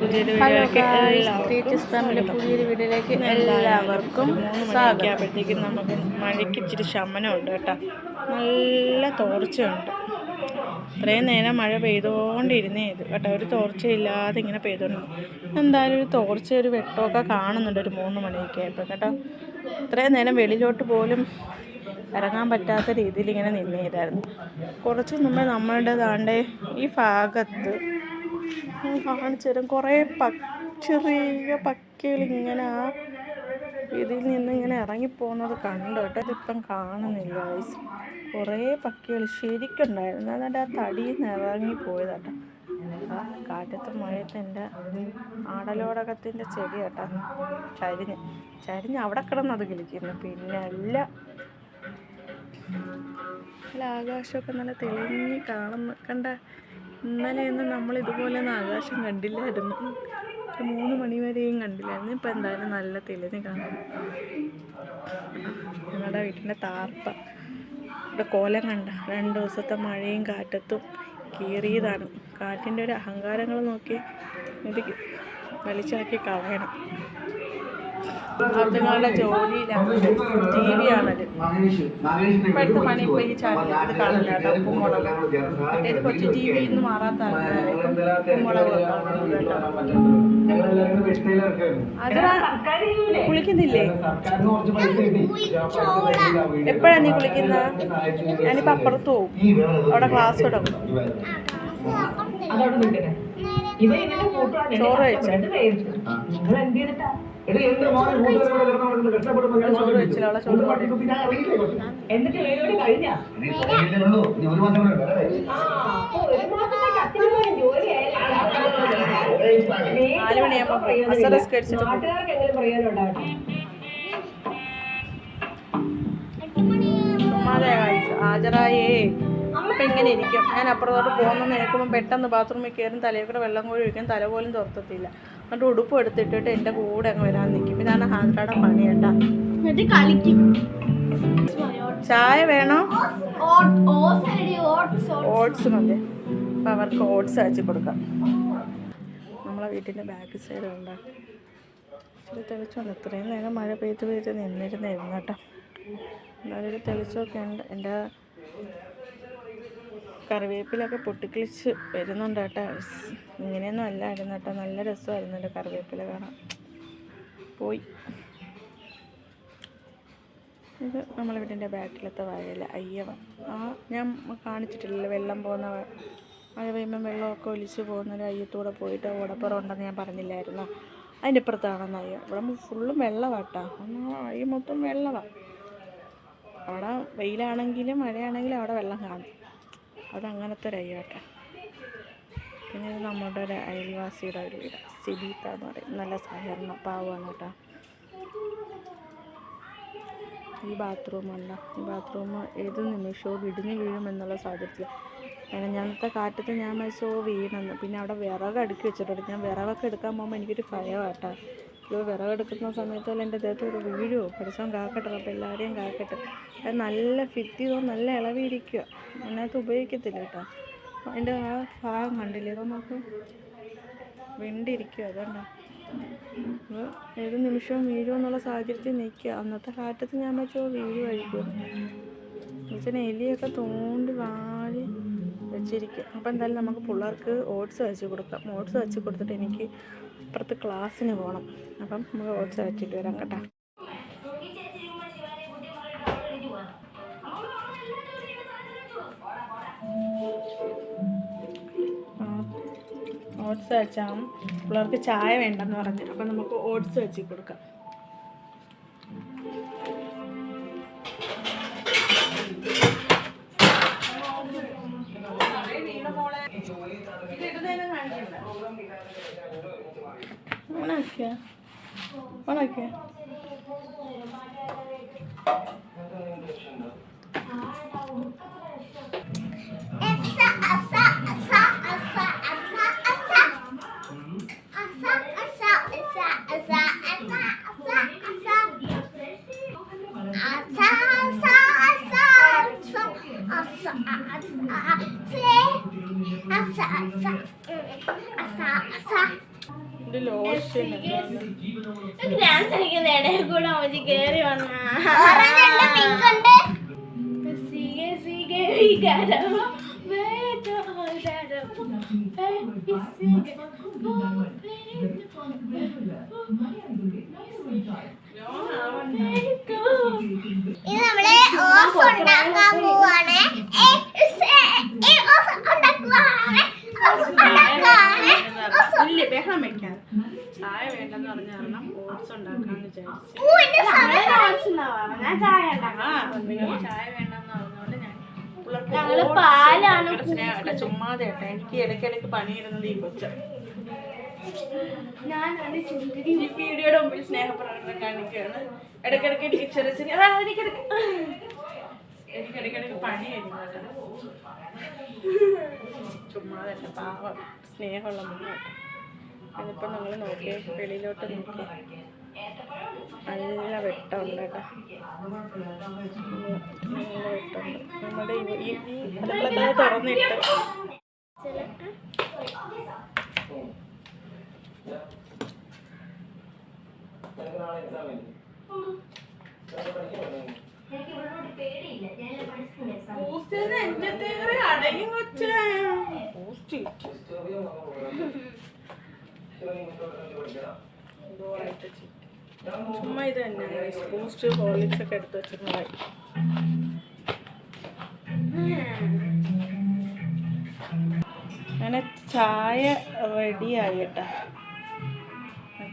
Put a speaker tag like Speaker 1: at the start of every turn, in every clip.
Speaker 1: പുതിയൊരു വീഡിയോയിലേക്ക്
Speaker 2: ഫാമിലി
Speaker 1: എല്ലാവർക്കും
Speaker 2: പുതിയൊരു വീഡിയോയിലേക്ക് സ്വാഗതം.
Speaker 1: നമുക്ക് മഴയ്ക്ക് ഇച്ചിരി ശമനമുണ്ട് കേട്ടോ. നല്ല തോർച്ചയുണ്ട്. ഇത്രയും നേരം മഴ പെയ്തുകൊണ്ടിരുന്നേ ഇത് കേട്ടോ. ഒരു തോർച്ചയില്ലാതെ ഇങ്ങനെ പെയ്തുകൊണ്ട് എന്തായാലും ഒരു തോർച്ച ഒരു വെട്ടമൊക്കെ കാണുന്നുണ്ട് ഒരു മൂന്ന് മണിയൊക്കെ ആയപ്പോൾ കേട്ടോ. ഇത്രയും നേരം വെളിയിലോട്ട് പോലും ഇറങ്ങാൻ പറ്റാത്ത രീതിയിൽ ഇങ്ങനെ നിന്നേരായിരുന്നു. കുറച്ച് മുമ്പേ നമ്മളുടെ താണ്ടേ ഈ ഭാഗത്ത് കാണിച്ചു തരാം. കുറേ ചെറിയ പക്കികൾ ആ ഇതിൽ നിന്ന് ഇങ്ങനെ ഇറങ്ങിപ്പോകുന്നത് കണ്ടു കേട്ടോ. ഇതിപ്പം കാണുന്നില്ല guys. കുറേ പക്കികൾ ശരിക്കുണ്ടായിരുന്നു. അതിന്റെ ആ തടിയിൽ നിന്ന് ഇറങ്ങിപ്പോയതാട്ടോ. കാറ്റത്ത് മഴയത്ത് എന്റെ ആടലോടകത്തിന്റെ ചെടി കേട്ടോ. ചരിഞ്ഞ് ചരിഞ്ഞ് അവിടെ കിടന്നത് കിളിക്കുന്നു. പിന്നെ നല്ല ആകാശമൊക്കെ നല്ല തെളിഞ്ഞ് കാണുന്നു. കണ്ട ഇന്നലെയൊന്നും നമ്മൾ ഇതുപോലെ ഒന്നും ആകാശം കണ്ടില്ലായിരുന്നു. ഒരു മൂന്ന് മണി വരെയും കണ്ടില്ലായിരുന്നു. ഇപ്പം എന്തായാലും നല്ല തെളിഞ്ഞ് കാണുന്നു ഞങ്ങളുടെ വീട്ടിന്റെ താർപ്പ. ഇവിടെ കോലം കണ്ട. രണ്ട് ദിവസത്തെ മഴയും കാറ്റത്തും കീറിയതാണ്. കാറ്റിന്റെ ഒരു അഹങ്കാരങ്ങൾ നോക്കി ഇത് വലിച്ചാക്കി കളയണം. അതുങ്ങളുടെ ജോലിയിലാണ് ടി വി ആണത് ഇപ്പോഴത്തെ പണി ഇപ്പോൾ ഈ ചാനൽ ഇത് കാണില്ല കേട്ടോ. ഉപ്പുമുളക് മറ്റേത് കൊച്ചു ടി വിയിൽ നിന്ന് മാറാത്ത ഉപ്പുമുളക് കുളിക്കുന്നില്ലേ എപ്പോഴാണ് നീ കുളിക്കുന്ന ഞാനിപ്പോൾ അപ്പുറത്ത് പോവും. അവിടെ ക്ലാസ് തുടങ്ങും.
Speaker 3: ഇവ കൂട്ടുവാണ്
Speaker 1: കഴിച്ചോ?
Speaker 3: നിങ്ങൾ എന്ത് ചെയ്തിട്ടാ? എന്നിട്ട് വേരോട് കഴിഞ്ഞാ? അപ്പം
Speaker 1: ഇങ്ങനെ ഇരിക്കും. ഞാൻ അപ്പുറത്തോട്ട് പോകുന്ന നേക്കുമ്പോൾ പെട്ടെന്ന് ബാത്റൂമിൽ കയറും തലയിൽ കൂടെ വെള്ളം കോഴി ഒഴിക്കാൻ തല പോലും തുറത്തത്തില്ല എന്നിട്ട് ഉടുപ്പ് എടുത്തിട്ടിട്ട് എന്റെ കൂടെ അങ്ങ് വരാൻ നിൽക്കും ഇതാണ് ഹാജറയുടെ പണി കേട്ടാ ചായ വേണോ?
Speaker 2: ഓട്സ്
Speaker 1: മതി. അപ്പം അവർക്ക് ഓട്സ് അയച്ചു കൊടുക്കാം. നമ്മളെ വീട്ടിന്റെ ബാക്ക് സൈഡ് ഉണ്ട് ഇച്ചിരി തെളിച്ചുണ്ട് ഇത്രയും നേരം മഴ പെയ്ത് പെയ്ത് നിന്നിരുന്നായിരുന്നു കേട്ടോ. എന്തായാലും ഒരു തെളിച്ചൊക്കെ ഉണ്ട്. എന്റെ കറിവേപ്പിലൊക്കെ പൊട്ടിക്കിളിച്ച് വരുന്നുണ്ട് കേട്ടോ ഇങ്ങനെയൊന്നും അല്ലായിരുന്നു കേട്ടോ. നല്ല രസമായിരുന്നു എന്റെ കറിവേപ്പില കാണാൻ. പോയി. ഇത് നമ്മളെ വീടിന്റെ ബാക്കിലത്തെ വയൽ അയ്യവ ആ ഞാൻ കാണിച്ചിട്ടില്ലല്ലോ വെള്ളം പോകുന്ന മഴ പെയ്യുമ്പം വെള്ളമൊക്കെ ഒലിച്ച് പോകുന്നൊരു അയ്യത്തൂടെ പോയിട്ട് ഓടപ്പുറം ഉണ്ടെന്ന് ഞാൻ പറഞ്ഞില്ലായിരുന്നു? അതിന്റെ ഇപ്പുറത്താണെന്ന് അയ്യ ഇവിടെ ഫുള്ളും വെള്ളമാട്ടാ അയ്യ മൊത്തം വെള്ളമാണ് അവിടെ വെയിലാണെങ്കിലും മഴയാണെങ്കിലും അവിടെ വെള്ളം കാണും. അത് അങ്ങനത്തെ ഒരു അയ്യാട്ടാ പിന്നെ ഇത് നമ്മുടെ ഒരു അയൽവാസിയുടെ ഒരു വീട്. സിബീത്ത എന്ന് പറയും. നല്ല സഹകരണ പാവാണ് കേട്ടോ. ഈ ബാത്റൂമല്ല ഈ ബാത്റൂം ഏത് നിമിഷവും ഇടിഞ്ഞു വീഴുമെന്നുള്ള സാഹചര്യത്തിൽ ഞാനത്തെ കാറ്റത്ത് ഞാൻ മരിച്ചോ വീണെന്ന്. പിന്നെ അവിടെ വിറക് അടുക്കി വെച്ചിട്ടുണ്ട്. ഞാൻ വിറകൊക്കെ എടുക്കാൻ പോകുമ്പോൾ എനിക്കൊരു ഭയമാട്ടാ ഇത് വിറകെടുക്കുന്ന സമയത്ത് സമയത്തല്ല എന്റെ ഒരു വീഴുമോ പഠിച്ചവൻ കാക്കട്ടെ അപ്പോൾ എല്ലാവരെയും കാക്കട്ടെ. അത് നല്ല ഫിറ്റ് ചെയ്തോ നല്ല ഇളവിയിരിക്കുക അതിനകത്ത് ഉപയോഗിക്കത്തില്ല കേട്ടോ. അതിന്റെ ആ ഭാഗം കണ്ടില്ലേ? ഇതോ നമുക്ക് വെണ്ടിരിക്കുക അതുകൊണ്ടാ ഏത് നിമിഷവും വീഴുമെന്നുള്ള സാഹചര്യത്തിൽ നിൽക്കുക അന്നത്തെ കാറ്റത്ത് ഞാൻ വെച്ചോ വീഴുമായിരിക്കും എന്നുവെച്ചാൽ എലിയൊക്കെ തോണ്ടി വാരി വെച്ചിരിക്കും. അപ്പോൾ എന്തായാലും നമുക്ക് പിള്ളേർക്ക് ഓട്സ് വെച്ച് കൊടുക്കാം. ഓട്സ് വെച്ച് കൊടുത്തിട്ട് എനിക്ക് അപ്പുറത്ത് ക്ലാസ്സിന് പോകണം. അപ്പം നമുക്ക് ഓട്സ് വെച്ചിട്ട് വരാം കേട്ടോ. ഓട്സ് വെച്ചാൽ പിള്ളേർക്ക് ചായ വേണ്ടെന്ന് പറഞ്ഞു. അപ്പം നമുക്ക് ഓട്സ് വെച്ച് കൊടുക്കാം. ഉണക്കിയ ഉണക്കിയ Asa, asa, asa, asa, asa, asa, asa. ഇത് ലോഷൻ
Speaker 2: ഡാൻസ് കളിക്കുന്ന ഇടയിൽ കൂടെ അമ്മച്ചി കേറി വന്ന. സിഗെ
Speaker 1: വെക്കാൻ ചായ വേണ്ടെന്ന് പറഞ്ഞ കാരണം ഓട്സ് ഉണ്ടാക്കാന്ന് വിചാരിച്ചു.
Speaker 4: ഊ,
Speaker 2: ഞാൻ ചായ
Speaker 1: വേണ്ടെന്ന് ഞാൻ പിള്ളേർക്ക്. ചുമ്മാതെ കേട്ടോ എനിക്ക് ഇടയ്ക്കിടയ്ക്ക് പണിയിടുന്നത് ഈ കൊച്ച. ഈ വീഡിയോയുടെ മുമ്പിൽ സ്നേഹപ്രകടനം കാണിക്കുകയാണ്. ഇടയ്ക്കിടയ്ക്ക് എനിക്ക് ചെറിയ ചെറിയ ആ, എനിക്കിടയ്ക്ക് എനിക്ക് ഇടയ്ക്കിടയ്ക്ക് പണി വരുന്നത് ചുമ്മാതെ പാവം സ്നേഹമുള്ള മുന്നോട്ട് അതിപ്പോൾ നിങ്ങൾ നോക്കി വെളിയിലോട്ട് നോക്കി. നല്ല വെട്ടമുണ്ട് കേട്ടോ. നല്ല വെട്ടമുണ്ട്. നമ്മുടെ ഈ- ഞാൻ തുറന്നിട്ട്. പോസ്റ്റിന് നെഞ്ചത്തേറി അടയും ചുമ്മാ ഇത് തന്നെ പോസ്റ്റ് ഹോർലിക്സ് ഒക്കെ എടുത്ത് വെച്ചിട്ടുണ്ടായി അങ്ങനെ ചായ റെഡിയായി കേട്ടോ.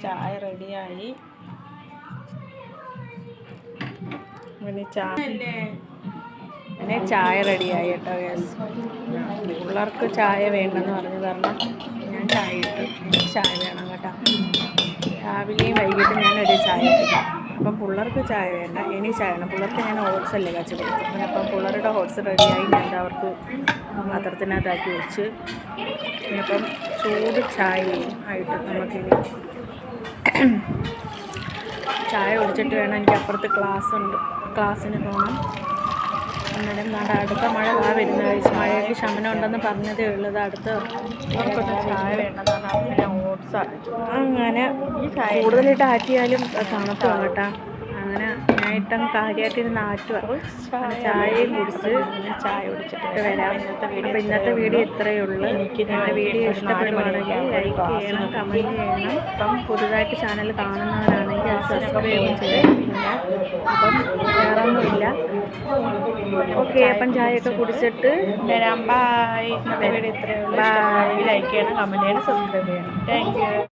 Speaker 1: ചായ റെഡിയായി. പിന്നെ ചായ പിന്നെ ചായ റെഡിയായി കേട്ടോ ഗ്യാസ് പിള്ളേർക്ക് ചായ വേണ്ടെന്ന് പറഞ്ഞു കാരണം ഞാൻ ചായ ഇട്ടു. ചായ വേണം രാവിലെയും വൈകിട്ടും ഒരു ചായ ഇട്ടു അപ്പം പിള്ളേർക്ക് ചായ വേണ്ട ഇനി ചായ വേണം. പിള്ളേർക്ക് ഞാൻ ഹോട്ട്സ് അല്ലേ കാച്ചു കൊടുക്കും. അപ്പം പിള്ളേരുടെ ഓട്സ് റെഡിയായി ഞാൻ അവർക്ക് പാത്രത്തിനകത്താക്കി വെച്ച് പിന്നിപ്പം ചൂട് ചായയും ആയിട്ട് നമുക്കിനി ചായ കുടിച്ചിട്ട് വേണം. എനിക്ക് അപ്പുറത്ത് ക്ലാസ് ഉണ്ട്. ക്ലാസ്സിന് പോകണം അന്നേരം നാടെ അടുത്ത മഴ ആ വരുന്ന മഴയ്ക്ക് ശമനം ഉണ്ടെന്ന് പറഞ്ഞതേ ഉള്ളത് അടുത്ത നമുക്കൊന്നും ചായ വേണ്ടെന്നാണ് അങ്ങനെ ഓട്സ് അങ്ങനെ കൂടുതലിട്ട് ആറ്റിയാലും തണുപ്പാണ് കേട്ടോ. അങ്ങനെ ഞാൻ ഇട്ടങ്ങ് കാര്യമായിട്ട് ഇരുന്ന് ആറ്റുക ചായയും കുടിച്ച് ചായ കുടിച്ചിട്ട് വരാം. അപ്പം അപ്പോൾ ഇന്നത്തെ വീഡിയോ ഇത്രയേ ഉള്ളൂ. എനിക്ക് നിങ്ങളുടെ വീഡിയോ ഇഷ്ടപ്പെടുവാണെങ്കിൽ ലൈക്ക് ചെയ്യണം കമന്റ് ചെയ്യണം. അപ്പം പുതുതായിട്ട് ചാനൽ കാണുന്നവരാണെങ്കിൽ അത് സബ്സ്ക്രൈബ് പിന്നെ അപ്പം വേറെ ഒന്നുമില്ല ഓക്കെ അപ്പം ചായയൊക്കെ കുടിച്ചിട്ട് വരാം. ബായ് ഇന്നത്തെ വീഡിയോ ഇത്രയേ ഉള്ളൂ. ബൈ. ലൈക്ക് ചെയ്യണം കമന്റ് ചെയ്യണം സബ്സ്ക്രൈബ് ചെയ്യണം. Thank you.